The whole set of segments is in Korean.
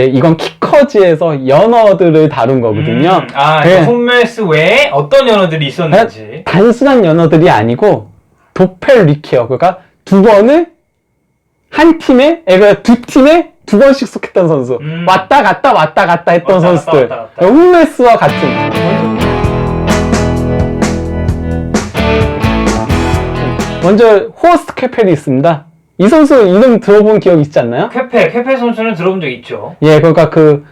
이제 이건 키커즈에서 연어들을 다룬 거거든요. 음, 아, 네. 그 홈멜스 외에 어떤 연어들이 있었는지. 단순한 연어들이 아니고 도펠 리케어 그러니까 두 번을 한 팀에 그러니까 두 팀에 두 번씩 속했던 선수 음. 왔다 갔다 왔다 갔다 했던 왔다 선수들 왔다 갔다. 홈메스와 같은 먼저 호스트 캐펠이 있습니다 이 선수 이름 들어본 기억 있지 않나요? 쾌페, 쾌페 선수는 들어본 적 있죠. 예 그러니까 그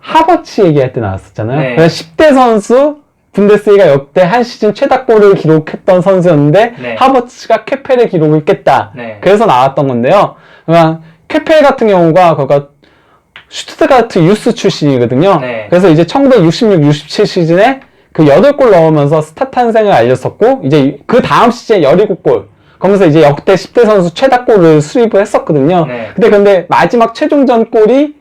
하버츠 얘기할 때 나왔었잖아요 네. 그래서 10대 선수 분데스리가 역대 한 시즌 최다골을 기록했던 선수였는데 네. 하버츠가 캐펠의 기록을 깼다. 네. 그래서 나왔던 건데요. 그러니까 캐펠 같은 경우가 그가 슈트가르트 유스 출신이거든요. 네. 그래서 이제 1966, 67 시즌에 그 8골 넣으면서 스타 탄생을 알렸었고 이제 그 다음 시즌에 17골 그러면서 이제 역대 10대 선수 최다 골을 수립을 했었거든요. 네. 근데 근데 마지막 최종전 골이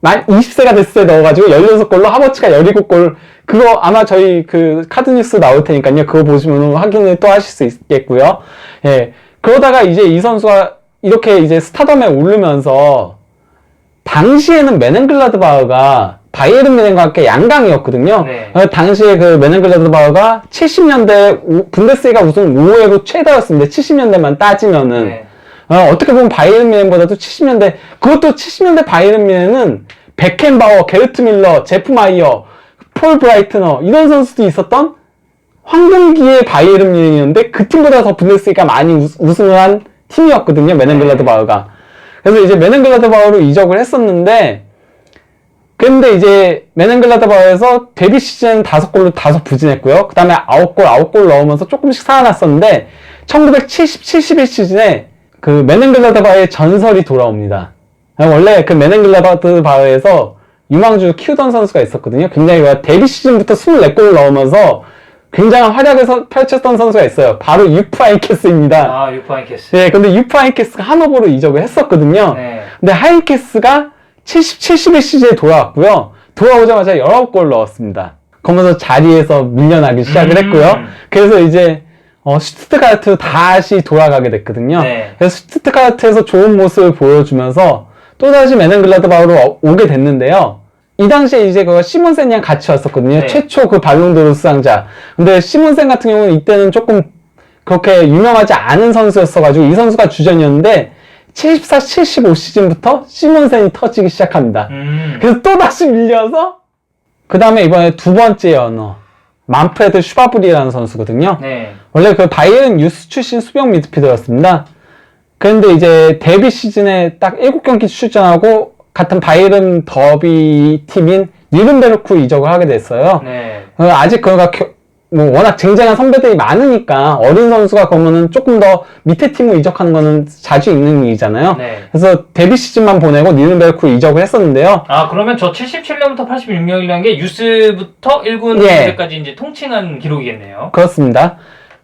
만 20세가 됐을 때 넣어가지고 16골로 하버츠가 17골 그거 아마 저희 그 카드뉴스 나올 테니까요 그거 보시면 확인을 또 하실 수 있겠고요 예 그러다가 이제 이 선수가 이렇게 이제 스타덤에 오르면서 당시에는 메넨글라드바흐가 바이에른 뮌헨과 함께 양강이었거든요. 네. 어, 당시에 그 메넨글라드바흐가 70년대 우- 분데스리가 우승 5회로 최다였습니다. 70년대만 따지면은. 네. 어, 떻게 보면 바이에른 뮌헨보다도 70년대 그것도 70년대 바이에른 뮌헨은 베켄바워, 게르트 밀러, 제프 마이어, 폴 브라이트너 이런 선수도 있었던 황금기의 바이에른 뮌헨이었는데 그 팀보다 더 분데스리가 많이 우, 우승을 한 팀이었거든요. 메넨글라드바흐가. 그래서 이제 메넨글라드바흐로 이적을 했었는데 근데 이제 메넨글라드바흐에서 데뷔 시즌 다섯 골로 다섯 부진했고요. 그 다음에 아홉 골, 아홉 골 넣으면서 조금씩 살아났었는데 1970, 71 시즌에 그 메넨글라드바흐의 전설이 돌아옵니다. 원래 그 메넨글라드바흐에서 유망주 키우던 선수가 있었거든요. 굉장히 그 데뷔 시즌부터 24골을 넣으면서 굉장한 활약을 서- 펼쳤던 선수가 있어요. 바로 유프 아이케스입니다. 아, 유파인캐스. 네, 근데 유프 아이케스가 하노버로 이적을 했었거든요. 네. 근데 하이케스가 70, 71 시즌에 돌아왔고요. 돌아오자마자 19골 넣었습니다. 그러면서 자리에서 밀려나기 시작을 음. 했고요. 그래서 이제 어, 슈트가르트 다시 돌아가게 됐거든요. 네. 그래서 슈트가르트에서 좋은 모습을 보여주면서 또다시 메넨글라드바흐로 어- 오게 됐는데요. 이 당시에 이제 그 시몬센이랑 같이 왔었거든요. 네. 최초 그 발롱도르 수상자. 근데 시몬센 같은 경우는 이때는 조금 그렇게 유명하지 않은 선수였어가지고 이 선수가 주전이었는데 74, 75 시즌부터 시몬센이 터지기 시작합니다. 음. 그래서 또 다시 밀려서 그 다음에 이번에 두 번째 연어 만프레드 슈바브리라는 선수거든요. 네. 원래 그 바이에른 유스 출신 수비형 미드필더였습니다. 그런데 이제 데뷔 시즌에 딱 7경기 출전하고 같은 바이에른 더비 팀인 니른베르크 이적을 하게 됐어요. 네. 어, 아직 그가 겨- 뭐 워낙 쟁쟁한 선배들이 많으니까 어린 선수가 그러면은 조금 더 밑에 팀으로 이적하는 거는 자주 있는 일이잖아요. 네. 그래서 데뷔 시즌만 보내고 니른베르크로 이적을 했었는데요. 아, 그러면 저 77년부터 86년이라는 게 유스부터 1군 예. 까지 이제 통칭한 기록이겠네요. 그렇습니다.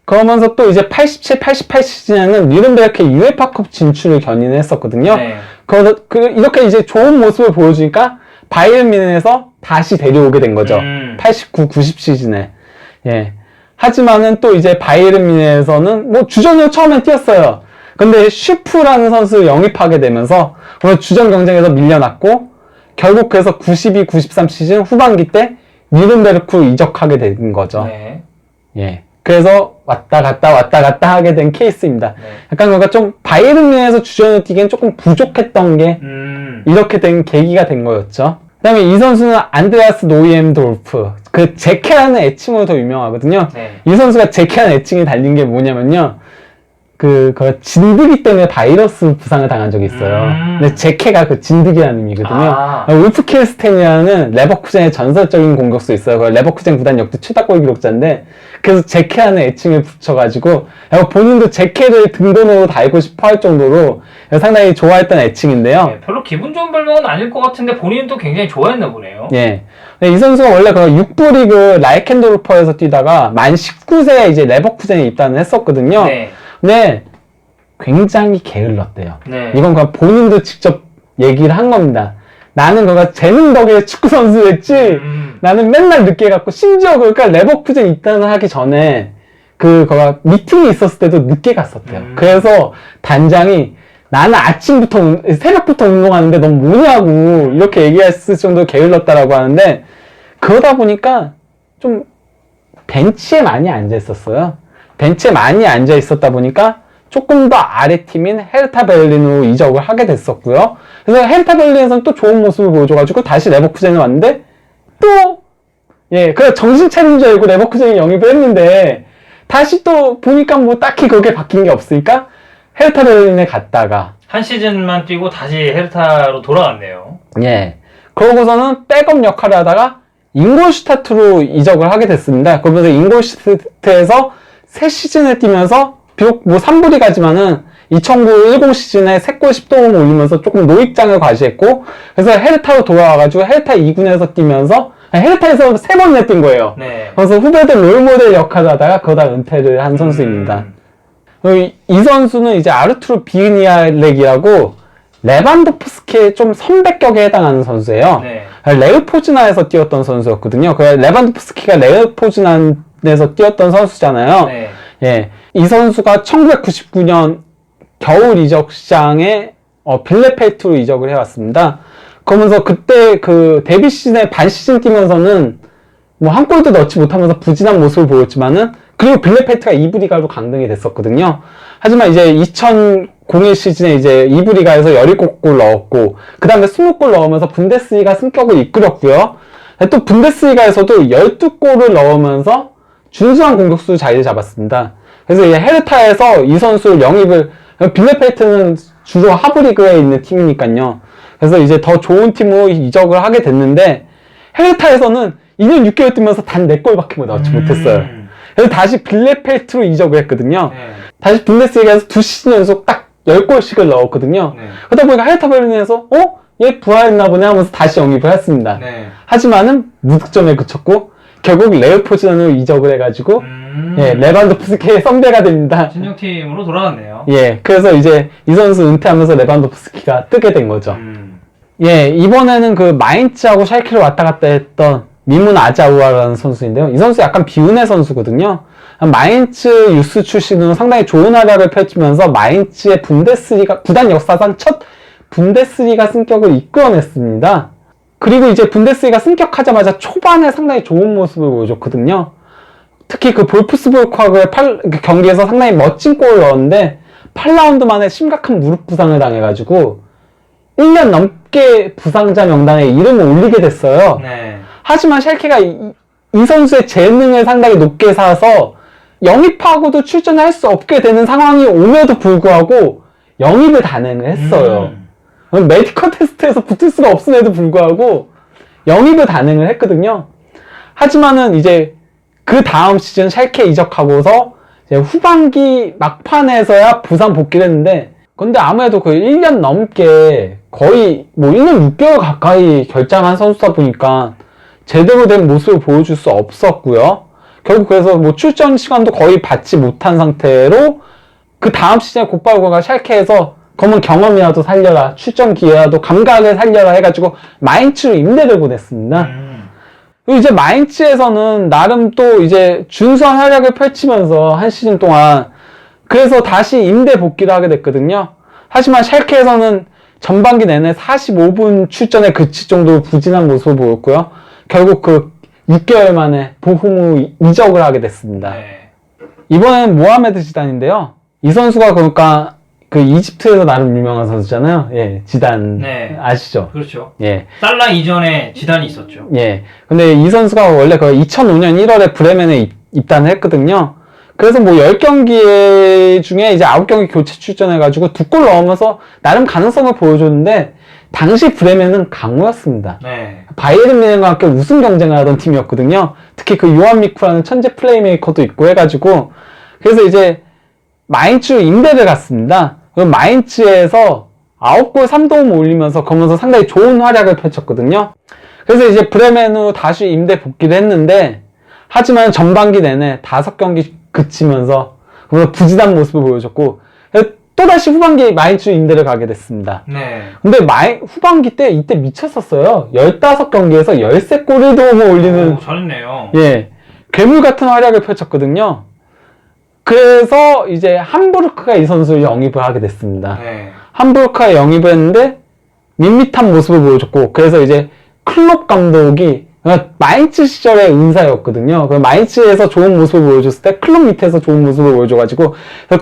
그러면서 또 이제 87, 88 시즌에는 니른베르크 UEFA컵 진출을 견인했었거든요. 네. 그, 그 이렇게 이제 좋은 모습을 보여주니까 바이에른 뮌헨에서 다시 데려오게 된 거죠. 음. 89, 90 시즌에. 예. 하지만은 또 이제 바이에른 뮌헨에서는 뭐 주전으로 처음엔 뛰었어요. 근데 슈프라는 선수를 영입하게 되면서 오늘 주전 경쟁에서 밀려났고 결국 그래서 92, 93 시즌 후반기 때 니른베르크로 이적하게 된 거죠. 네. 예. 그래서 왔다 갔다 왔다 갔다 하게 된 케이스입니다. 네. 약간 그러니까 좀 바이에른 뮌헨에서 주전으로 뛰기엔 조금 부족했던 게 음. 이렇게 된 계기가 된 거였죠. 그 다음에 이 선수는 안드레아스 노이엠 돌프. 그 제케라는 애칭으로 더 유명하거든요. 네. 이 선수가 제케라는 애칭이 달린 게 뭐냐면요. 그, 그 진드기 때문에 바이러스 부상을 당한 적이 있어요. 음. 근데 제케가 그 진드기라는 의미거든요. 아. 울프 킬스텐이라는 레버쿠젠의 전설적인 공격수 있어요. 그 레버쿠젠 구단 역대 최다 골 기록자인데 그래서 제케라는 애칭을 붙여가지고 본인도 제케를 등번호로 달고 싶어 할 정도로 상당히 좋아했던 애칭인데요. 네, 별로 기분 좋은 별명은 아닐 것 같은데 본인은 또 굉장히 좋아했나 보네요. 예. 이 선수가 원래 그 6부 리그 라이켄도르퍼에서 뛰다가 만 19세에 이제 레버쿠젠에 입단을 했었거든요. 네. 근데 굉장히 게을렀대요. 네. 이건 그냥 본인도 직접 얘기를 한 겁니다. 나는 그가 재능 덕에 축구 선수였지. 음. 나는 맨날 늦게 갔고 심지어 그러니까 레버쿠젠 입단을 하기 전에 그 거가 미팅이 있었을 때도 늦게 갔었대요. 음. 그래서 단장이 나는 아침부터 운- 새벽부터 운동하는데 넌 뭐냐고 이렇게 얘기했을 정도로 게을렀다라고 하는데 그러다 보니까 좀 벤치에 많이 앉아 있었어요. 벤치에 많이 앉아 있었다 보니까 조금 더 아래 팀인 헤르타 베를린으로 이적을 하게 됐었고요. 그래서 헤르타 베를린에서는 또 좋은 모습을 보여줘가지고 다시 레버쿠젠에 왔는데 또 예, 그래 정신 차린 줄 알고 레버쿠젠에 영입을 했는데 다시 또 보니까 뭐 딱히 그게 바뀐 게 없으니까 헤르타 베를린에 갔다가 한 시즌만 뛰고 다시 헤르타로 돌아왔네요. 예. 그러고서는 백업 역할을 하다가 잉골슈타트로 이적을 하게 됐습니다. 그러면서 잉골슈타트에서 새 시즌을 뛰면서 비록 뭐 3부리 가지만은 2009-10 시즌에 3골 10도움 올리면서 조금 노익장을 과시했고 그래서 헤르타로 돌아와가지고 헤르타 2군에서 뛰면서 아니, 헤르타에서 세 번이나 뛴 거예요. 네. 그래서 후배들 롤모델 역할을 하다가 그러다 은퇴를 한 선수입니다. 음, 어, 이, 이 선수는 이제 아르투르 비그니아렉이라고 레반도프스키의 좀 선배격에 해당하는 선수예요. 네. 레흐포즈나에서 뛰었던 선수였거든요. 그 레반도프스키가 레흐포즈나 에서 뛰었던 선수잖아요. 네. 예, 이 선수가 1999년 겨울 이적 시장에 어, 빌레펠트로 이적을 해왔습니다. 그러면서 그때 그 데뷔 시즌에 반 시즌 뛰면서는 뭐 한 골도 넣지 못하면서 부진한 모습을 보였지만은 그리고 빌레펠트가 2부 리가로 강등이 됐었거든요. 하지만 이제 2001 시즌에 이제 2부 리가에서 17골 넣었고 그 다음에 20골 넣으면서 분데스리가 승격을 이끌었고요. 또 분데스리가에서도 12골을 넣으면서 준수한 공격수 자리를 잡았습니다. 그래서 이제 헤르타에서 이 선수를 영입을 빌레펠트는 주로 하브리그에 있는 팀이니까요. 그래서 이제 더 좋은 팀으로 이적을 하게 됐는데 헤르타에서는 2년 6개월 뛰면서 단 4골밖에 넣지 못했어요. 음, 그래서 다시 빌레펠트로 이적을 했거든요. 네. 다시 분데스리가에서 두 시즌 연속 딱 10골씩을 넣었거든요. 네. 그러다 보니까 헤르타 베르린에서 어? 얘 부활했나 보네 하면서 다시 영입을 했습니다. 네. 하지만은 무득점에 그쳤고 결국 레오포즈단으로 이적을 해가지고 음, 예, 레반도프스키의 선배가 됩니다. 신용팀으로 돌아왔네요. 예, 그래서 이제 이 선수 은퇴하면서 레반도프스키가 뜨게 된 거죠. 음, 예, 이번에는 그 마인츠하고 샬키를 왔다 갔다 했던 미문 아자우아라는 선수인데요. 이 선수 약간 비운의 선수거든요. 마인츠 유스 출신으로 상당히 좋은 활약을 펼치면서 마인츠의 분데스리가 구단 역사상 첫 분데스리가 승격을 이끌어냈습니다. 그리고 이제 분데스리가 승격하자마자 초반에 상당히 좋은 모습을 보여줬거든요. 특히 그 볼프스볼크하고의 팔- 그 경기에서 상당히 멋진 골을 넣었는데 8라운드 만에 심각한 무릎 부상을 당해가지고 1년 넘게 부상자 명단에 이름을 올리게 됐어요. 네. 하지만 샬케가 이, 이 선수의 재능을 상당히 높게 사서 영입하고도 출전할 수 없게 되는 상황이 옴에도 불구하고 영입을 단행을 했어요. 음, 메디컬 테스트에서 붙을 수가 없음에도 불구하고 영입을 단행을 했거든요. 하지만은 이제 그 다음 시즌 샬케 이적하고서 후반기 막판에서야 부산 복귀를 했는데 근데 아무래도 그 1년 넘게 거의 뭐 1년 6개월 가까이 결장한 선수다 보니까 제대로 된 모습을 보여줄 수 없었고요. 결국 그래서 뭐 출전 시간도 거의 받지 못한 상태로 그 다음 시즌에 곧바로 샬케에서 검은 경험이라도 살려라 출전 기회라도 감각을 살려라 해가지고 마인츠로 임대를 보냈습니다. 음, 그리고 이제 마인츠에서는 나름 또 이제 준수한 활약을 펼치면서 한 시즌 동안 그래서 다시 임대 복귀를 하게 됐거든요. 하지만 샬케에서는 전반기 내내 45분 출전에 그칠 정도로 부진한 모습을 보였고요. 결국 그 6개월 만에 후 이적을 하게 됐습니다. 네. 이번엔 모하메드 지단인데요. 이 선수가 그러니까 그 이집트에서 나름 유명한 선수잖아요. 예, 지단 네. 아시죠? 그렇죠. 예. 살라 이전에 지단이 있었죠. 예. 근데 이 선수가 원래 그 2005년 1월에 브레멘에 입, 입단을 했거든요. 그래서 뭐 10경기 중에 이제 9경기 교체 출전해가지고 두 골 넣으면서 나름 가능성을 보여줬는데, 당시 브레멘은 강호였습니다. 네. 바이에른 뮌헨과 함께 우승 경쟁을 하던 팀이었거든요. 특히 그 요한 미쿠라는 천재 플레이메이커도 있고 해가지고, 그래서 이제 마인츠 임대를 갔습니다. 그 마인츠에서 9골 3도움 올리면서 거면서 상당히 좋은 활약을 펼쳤거든요. 그래서 이제 브레멘으로 다시 임대 복귀를 했는데, 하지만 전반기 내내 5경기 그치면서 부진한 모습을 보여줬고, 또다시 후반기에 마인츠 임대를 가게 됐습니다. 네. 근데 마이, 후반기 때 이때 미쳤었어요. 15경기에서 13골을 도움을 올리는 오, 잘했네요. 예, 괴물 같은 활약을 펼쳤거든요. 그래서 이제 함부르크가 이 선수를 영입을 하게 됐습니다. 네. 함부르크에 영입을 했는데 밋밋한 모습을 보여줬고 그래서 이제 클롭 감독이 마인츠 시절의 은사였거든요. 그 마인츠에서 좋은 모습을 보여줬을 때 클롭 밑에서 좋은 모습을 보여줘가지고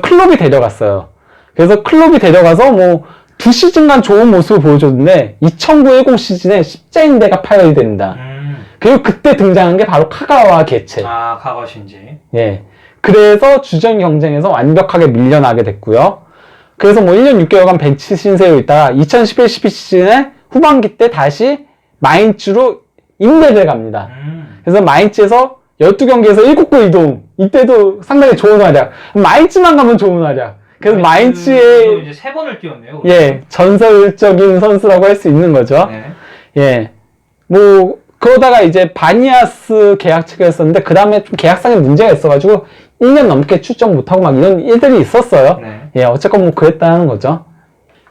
클롭이 데려갔어요. 그래서 클롭이 데려가서 뭐 두 시즌간 좋은 모습을 보여줬는데 2009-10 시즌에 십자인대가 파열이 됩니다. 음. 그리고 그때 등장한 게 바로 카가와 개체. 아, 카가 신지. 예. 그래서 주전 경쟁에서 완벽하게 밀려나게 됐고요. 그래서 뭐 1년 6개월간 벤치 신세로 있다가 2011-12 시즌에 후반기 때 다시 마인츠로 임대를 갑니다. 음. 그래서 마인츠에서 12경기에서 7골 이동. 이때도 상당히 좋은 활약. 마인츠만 가면 좋은 활약. 그래서 또 마인츠의 이제 세 번을 뛰었네요. 예, 전설적인 선수라고 할 수 있는 거죠. 네. 예. 뭐, 그러다가 이제 바니아스 계약 체결했었는데, 그 다음에 좀 계약상에 문제가 있어가지고, 1년 넘게 출전 못하고 막 이런 일들이 있었어요. 네. 예, 어쨌건 뭐 그랬다는 거죠.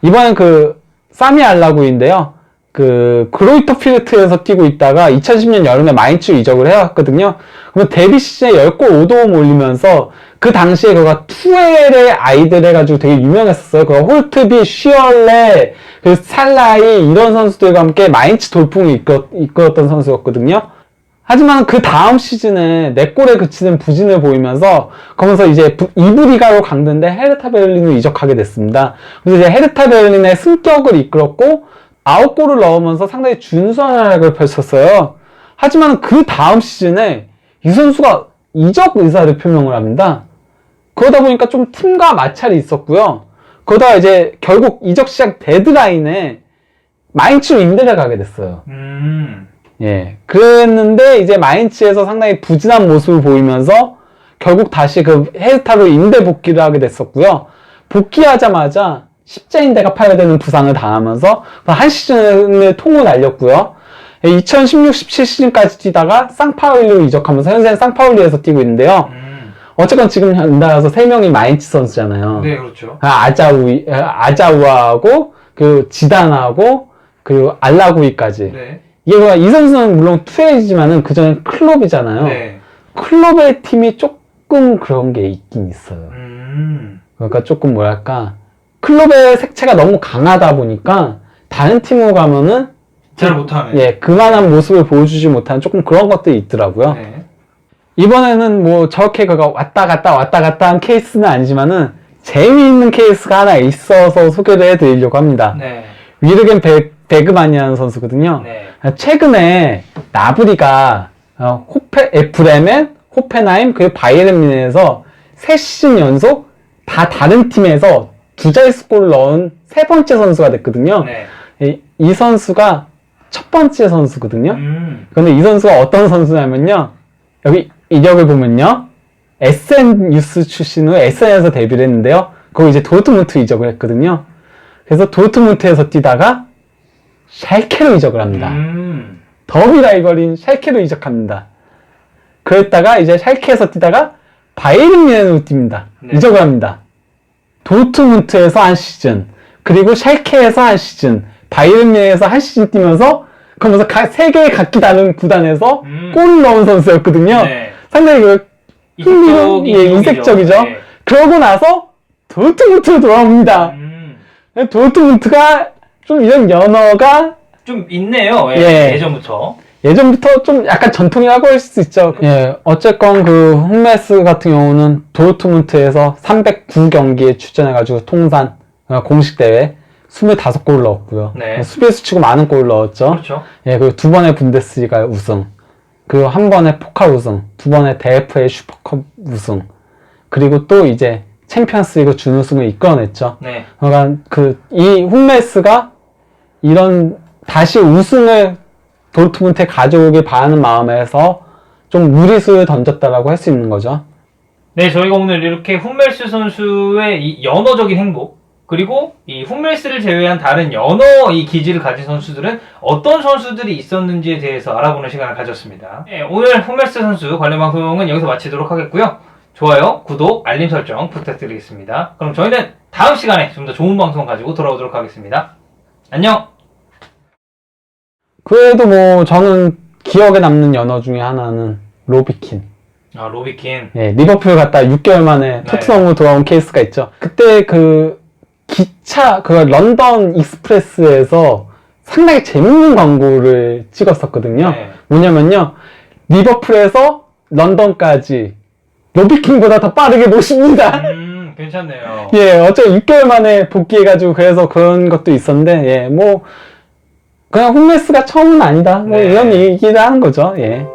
이번엔 그, 사미 알라구인데요. 그, 그로이터 필트에서 뛰고 있다가 2010년 여름에 마인츠 이적을 해왔거든요. 그러면 데뷔 시즌에 10골 5도움 올리면서 그 당시에 그가 투엘의 아이들 해가지고 되게 유명했었어요. 그 홀트비, 쉬얼레, 그 살라이 이런 선수들과 함께 마인츠 돌풍을 이끌, 이끌었던 선수였거든요. 하지만 그 다음 시즌에 4골에 그치는 부진을 보이면서 거기서 이제 부- 이부 리가로 강등돼 헤르타 베를린으로 이적하게 됐습니다. 그래서 이제 헤르타 베를린의 승격을 이끌었고 9골을 넣으면서 상당히 준수한 활약을 펼쳤어요. 하지만 그 다음 시즌에 이 선수가 이적 의사를 표명을 합니다. 그러다 보니까 좀 팀과 마찰이 있었고요. 그러다가 이제 결국 이적 시작 데드라인에 마인츠로 임대를 가게 됐어요. 음. 예. 그랬는데 이제 마인츠에서 상당히 부진한 모습을 보이면서 결국 다시 그 헤르타로 임대 복귀를 하게 됐었고요. 복귀하자마자 십자인대가 파열되는 부상을 당하면서 한 시즌을 통으로 날렸고요. 2016-17 시즌까지 뛰다가 쌍파울리로 이적하면서 현재는 쌍파울리에서 뛰고 있는데요. 음. 어쨌건 지금 연달아서 세 명이 마인츠 선수잖아요. 네, 그렇죠. 아, 아자우, 아자우아하고, 그, 지단하고, 그리고 알라구이까지. 네. 이게 뭐야, 이 선수는 물론 투에이지만은 그전엔 클럽이잖아요. 네. 클럽의 팀이 조금 그런 게 있긴 있어요. 음. 그러니까 조금 뭐랄까, 클럽의 색채가 너무 강하다 보니까 다른 팀으로 가면은 잘 못하네. 예, 그만한 모습을 보여주지 못하는 조금 그런 것들이 있더라고요. 네. 이번에는 뭐 저렇게 그가 왔다 갔다 왔다 갔다 한 케이스는 아니지만은 재미있는 케이스가 하나 있어서 소개를 해드리려고 합니다. 네. 위르겐 베, 베그만이라는 선수거든요. 네. 최근에 나브리가 어, 호페 에프레멘, 호펜하임 그리고 바이에른 뮌헨에서 세 시즌 연속 다 다른 팀에서 두 자릿수 골을 넣은 세 번째 선수가 됐거든요. 네. 이, 이 선수가 첫 번째 선수거든요. 음. 근데 이 선수가 어떤 선수냐면요. 여기 이력을 보면요. SN 유스 출신으로 SN에서 데뷔를 했는데요. 거기 이제 도르트문트 이적을 했거든요. 그래서 도르트문트에서 뛰다가 샬케로 이적을 합니다. 음. 더비 라이벌인 샬케로 이적합니다. 그랬다가 이제 샬케에서 뛰다가 바이에른 뮌헨으로 뜁니다. 네. 이적을 합니다. 도르트문트에서 한 시즌, 그리고 샬케에서 한 시즌, 바이에른 뮌헨에서 한 시즌 뛰면서 그러면서 가- 세계의 각기 다른 구단에서 음. 골을 넣은 선수였거든요. 네. 상당히 그 흥미로운 예. 이색적이죠. 네. 그러고 나서 도르트문트로 돌아옵니다. 음. 도르트문트가 좀 이런 연어가 좀 있네요. 예. 예. 예 전부터. 예전부터 좀 약간 전통이라고 할 수 있죠. 예, 어쨌건 그 홈메스 같은 경우는 도르트문트에서 309경기에 출전해가지고 통산 어, 공식 대회 25골 넣었고요. 네. 수비수 치고 많은 골 넣었죠. 그렇죠. 예, 그리고 두 번의 분데스리가 우승, 그리고 한 번의 포카 우승, 두 번의 DFA 슈퍼컵 우승, 그리고 또 이제 챔피언스리그 준우승을 이끌어냈죠. 네. 그러니까 그 이 홈메스가 이런 다시 우승을 도르트문트에 가져오길 바라는 마음에서 좀 무리수를 던졌다라고 할 수 있는 거죠. 네, 저희가 오늘 이렇게 훈멜스 선수의 이 연어적인 행복, 그리고 이 훈멜스를 제외한 다른 연어 이 기질을 가진 선수들은 어떤 선수들이 있었는지에 대해서 알아보는 시간을 가졌습니다. 네, 오늘 훈멜스 선수 관련 방송은 여기서 마치도록 하겠고요. 좋아요, 구독, 알림 설정 부탁드리겠습니다. 그럼 저희는 다음 시간에 좀 더 좋은 방송 가지고 돌아오도록 하겠습니다. 안녕! 그래도 뭐 저는 기억에 남는 연어 중에 하나는 로비킨. 아, 로비킨. 예, 리버풀 갔다 6개월 만에 네. 토트넘으로 돌아온 케이스가 있죠. 그때 그 기차 그 런던 익스프레스에서 상당히 재밌는 광고를 찍었었거든요. 네. 뭐냐면요. 리버풀에서 런던까지 로비킹보다 더 빠르게 모십니다. 음, 괜찮네요. 예, 어쩌 6개월 만에 복귀해가지고 그래서 그런 것도 있었는데, 예, 뭐, 그냥 홈레스가 처음은 아니다. 뭐 네. 이런 얘기를 하는 거죠. 예.